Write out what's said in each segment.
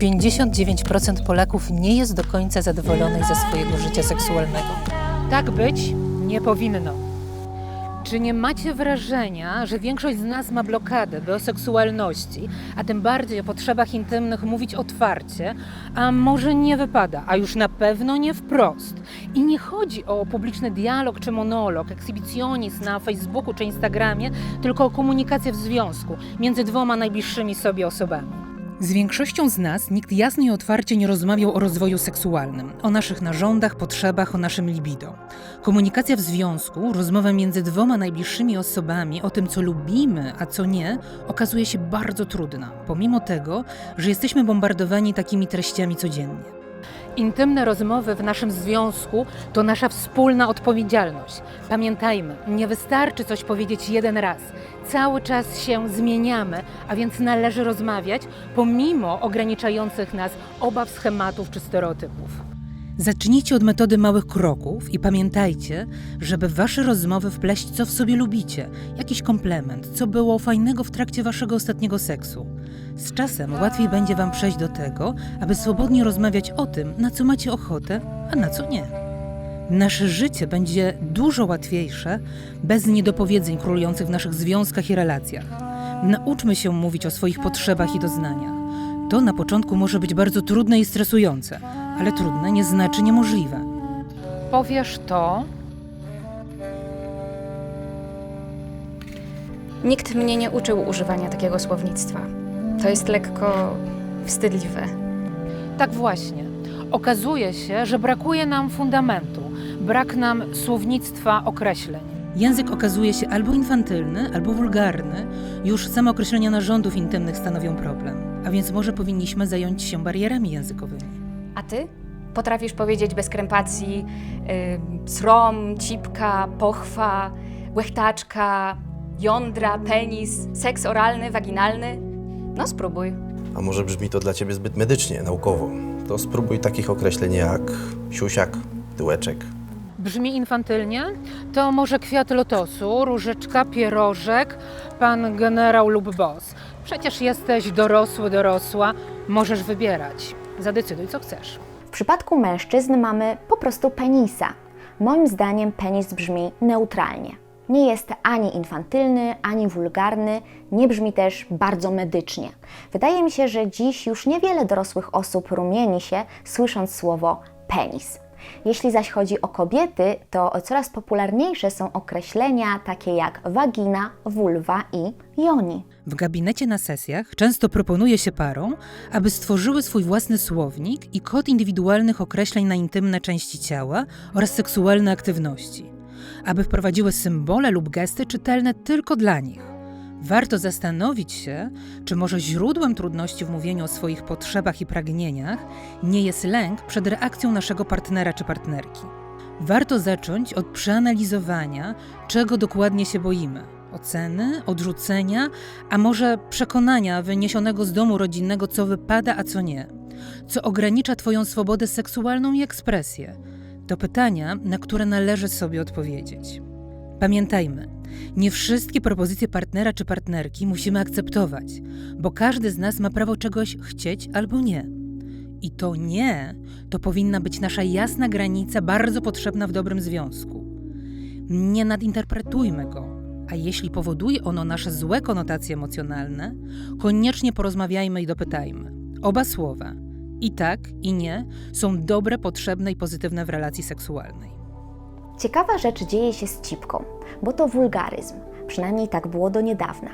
59% Polaków nie jest do końca zadowolonych ze swojego życia seksualnego. Tak być nie powinno. Czy nie macie wrażenia, że większość z nas ma blokadę, by o seksualności, a tym bardziej o potrzebach intymnych mówić otwarcie, a może nie wypada, a już na pewno nie wprost? I nie chodzi o publiczny dialog czy monolog, ekshibicjonizm na Facebooku czy Instagramie, tylko o komunikację w związku między dwoma najbliższymi sobie osobami. Z większością z nas nikt jasno i otwarcie nie rozmawiał o rozwoju seksualnym, o naszych narządach, potrzebach, o naszym libido. Komunikacja w związku, rozmowa między dwoma najbliższymi osobami o tym, co lubimy, a co nie, okazuje się bardzo trudna, pomimo tego, że jesteśmy bombardowani takimi treściami codziennie. Intymne rozmowy w naszym związku to nasza wspólna odpowiedzialność. Pamiętajmy, nie wystarczy coś powiedzieć jeden raz. Cały czas się zmieniamy, a więc należy rozmawiać pomimo ograniczających nas obaw, schematów czy stereotypów. Zacznijcie od metody małych kroków i pamiętajcie, żeby w wasze rozmowy wpleść, co w sobie lubicie, jakiś komplement, co było fajnego w trakcie waszego ostatniego seksu. Z czasem łatwiej będzie wam przejść do tego, aby swobodnie rozmawiać o tym, na co macie ochotę, a na co nie. Nasze życie będzie dużo łatwiejsze bez niedopowiedzeń królujących w naszych związkach i relacjach. Nauczmy się mówić o swoich potrzebach i doznaniach. To na początku może być bardzo trudne i stresujące, ale trudne nie znaczy niemożliwe. Powiesz to, Nikt mnie nie uczył używania takiego słownictwa. To jest lekko wstydliwe. Tak właśnie. Okazuje się, że brakuje nam fundamentu, brak nam słownictwa określeń. Język okazuje się albo infantylny, albo wulgarny. Już same określenia narządów intymnych stanowią problem. A więc może powinniśmy zająć się barierami językowymi. A ty? Potrafisz powiedzieć bez krępacji yy, srom, cipka, pochwa, łechtaczka, jądra, penis, seks oralny, waginalny? No spróbuj. A może brzmi to dla ciebie zbyt medycznie, naukowo? To spróbuj takich określeń jak siusiak, tyłeczek. Brzmi infantylnie? To może kwiat lotosu, różyczka, pierożek, pan generał lub boss. Przecież jesteś dorosły, dorosła, możesz wybierać. Zadecyduj, co chcesz. W przypadku mężczyzn mamy po prostu penisa. Moim zdaniem penis brzmi neutralnie. Nie jest ani infantylny, ani wulgarny, nie brzmi też bardzo medycznie. Wydaje mi się, że dziś już niewiele dorosłych osób rumieni się słysząc słowo penis. Jeśli zaś chodzi o kobiety, to coraz popularniejsze są określenia takie jak wagina, vulwa i joni. W gabinecie na sesjach często proponuje się parom, aby stworzyły swój własny słownik i kod indywidualnych określeń na intymne części ciała oraz seksualne aktywności, aby wprowadziły symbole lub gesty czytelne tylko dla nich. Warto zastanowić się, czy może źródłem trudności w mówieniu o swoich potrzebach i pragnieniach nie jest lęk przed reakcją naszego partnera czy partnerki. Warto zacząć od przeanalizowania, czego dokładnie się boimy. Oceny, odrzucenia, a może przekonania wyniesionego z domu rodzinnego, co wypada, a co nie. Co ogranicza Twoją swobodę seksualną i ekspresję. To pytania, na które należy sobie odpowiedzieć. Pamiętajmy, nie wszystkie propozycje partnera czy partnerki musimy akceptować, bo każdy z nas ma prawo czegoś chcieć albo nie. I to nie to powinna być nasza jasna granica, bardzo potrzebna w dobrym związku. Nie nadinterpretujmy go, a jeśli powoduje ono nasze złe konotacje emocjonalne, koniecznie porozmawiajmy i dopytajmy. Oba słowa, i tak, i nie, są dobre, potrzebne i pozytywne w relacji seksualnej. Ciekawa rzecz dzieje się z cipką, bo to wulgaryzm. Przynajmniej tak było do niedawna.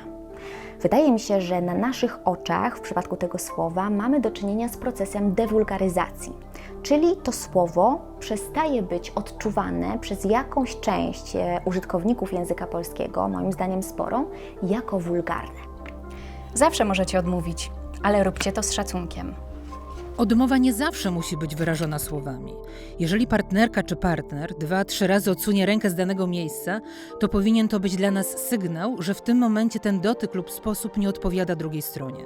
Wydaje mi się, że na naszych oczach w przypadku tego słowa mamy do czynienia z procesem dewulgaryzacji, czyli to słowo przestaje być odczuwane przez jakąś część e, użytkowników języka polskiego, moim zdaniem sporą, jako wulgarne. Zawsze możecie odmówić, ale róbcie to z szacunkiem. Odmowa nie zawsze musi być wyrażona słowami. Jeżeli partnerka czy partner dwa, trzy razy odsunie rękę z danego miejsca, to powinien to być dla nas sygnał, że w tym momencie ten dotyk lub sposób nie odpowiada drugiej stronie.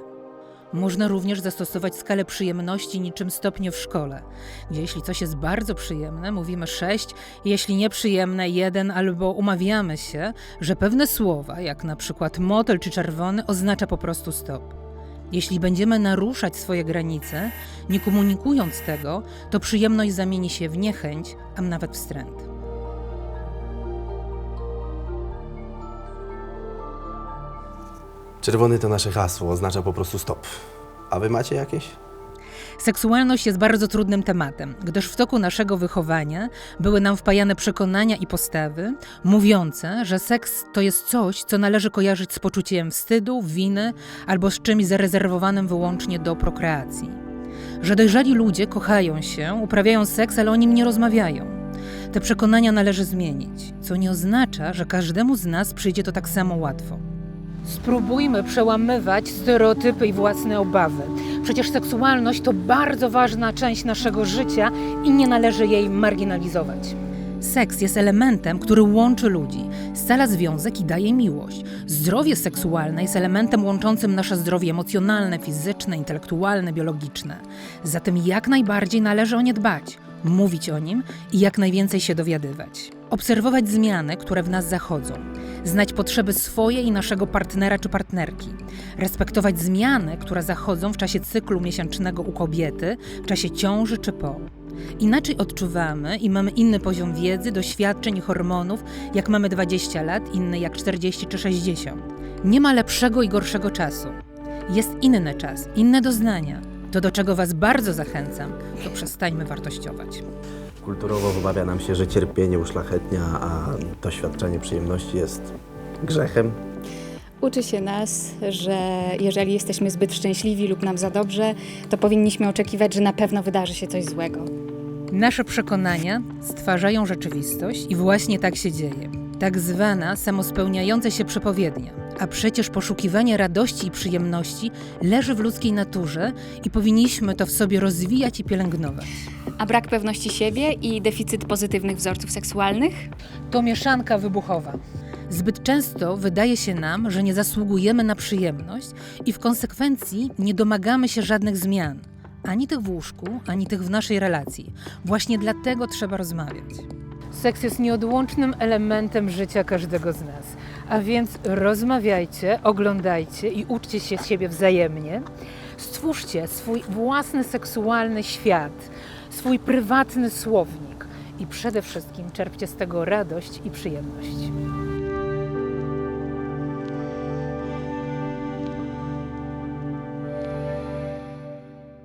Można również zastosować skalę przyjemności niczym stopnie w szkole, jeśli coś jest bardzo przyjemne, mówimy 6, jeśli nieprzyjemne 1 albo umawiamy się, że pewne słowa, jak na przykład motel czy czerwony, oznacza po prostu stop. Jeśli będziemy naruszać swoje granice, nie komunikując tego, to przyjemność zamieni się w niechęć, a nawet wstręt. Czerwony to nasze hasło, oznacza po prostu stop. A wy macie jakieś? Seksualność jest bardzo trudnym tematem, gdyż w toku naszego wychowania były nam wpajane przekonania i postawy mówiące, że seks to jest coś, co należy kojarzyć z poczuciem wstydu, winy albo z czymś zarezerwowanym wyłącznie do prokreacji. Że dojrzali ludzie kochają się, uprawiają seks, ale o nim nie rozmawiają. Te przekonania należy zmienić, co nie oznacza, że każdemu z nas przyjdzie to tak samo łatwo. Spróbujmy przełamywać stereotypy i własne obawy. Przecież seksualność to bardzo ważna część naszego życia i nie należy jej marginalizować. Seks jest elementem, który łączy ludzi, scala związek i daje miłość. Zdrowie seksualne jest elementem łączącym nasze zdrowie emocjonalne, fizyczne, intelektualne, biologiczne. Zatem jak najbardziej należy o nie dbać, mówić o nim i jak najwięcej się dowiadywać. Obserwować zmiany, które w nas zachodzą, znać potrzeby swoje i naszego partnera czy partnerki, respektować zmiany, które zachodzą w czasie cyklu miesięcznego u kobiety, w czasie ciąży czy po. Inaczej odczuwamy i mamy inny poziom wiedzy, doświadczeń i hormonów, jak mamy 20 lat, inny jak 40 czy 60. Nie ma lepszego i gorszego czasu. Jest inny czas, inne doznania. To, do czego Was bardzo zachęcam, to przestańmy wartościować. Kulturowo wymawia nam się, że cierpienie uszlachetnia, a doświadczenie przyjemności jest grzechem. Uczy się nas, że jeżeli jesteśmy zbyt szczęśliwi lub nam za dobrze, to powinniśmy oczekiwać, że na pewno wydarzy się coś złego. Nasze przekonania stwarzają rzeczywistość i właśnie tak się dzieje. Tak zwana samospełniająca się przepowiednia. A przecież poszukiwanie radości i przyjemności leży w ludzkiej naturze i powinniśmy to w sobie rozwijać i pielęgnować. A brak pewności siebie i deficyt pozytywnych wzorców seksualnych? To mieszanka wybuchowa. Zbyt często wydaje się nam, że nie zasługujemy na przyjemność i w konsekwencji nie domagamy się żadnych zmian. Ani tych w łóżku, ani tych w naszej relacji. Właśnie dlatego trzeba rozmawiać. Seks jest nieodłącznym elementem życia każdego z nas. A więc rozmawiajcie, oglądajcie i uczcie się siebie wzajemnie. Stwórzcie swój własny seksualny świat, swój prywatny słownik i przede wszystkim czerpcie z tego radość i przyjemność.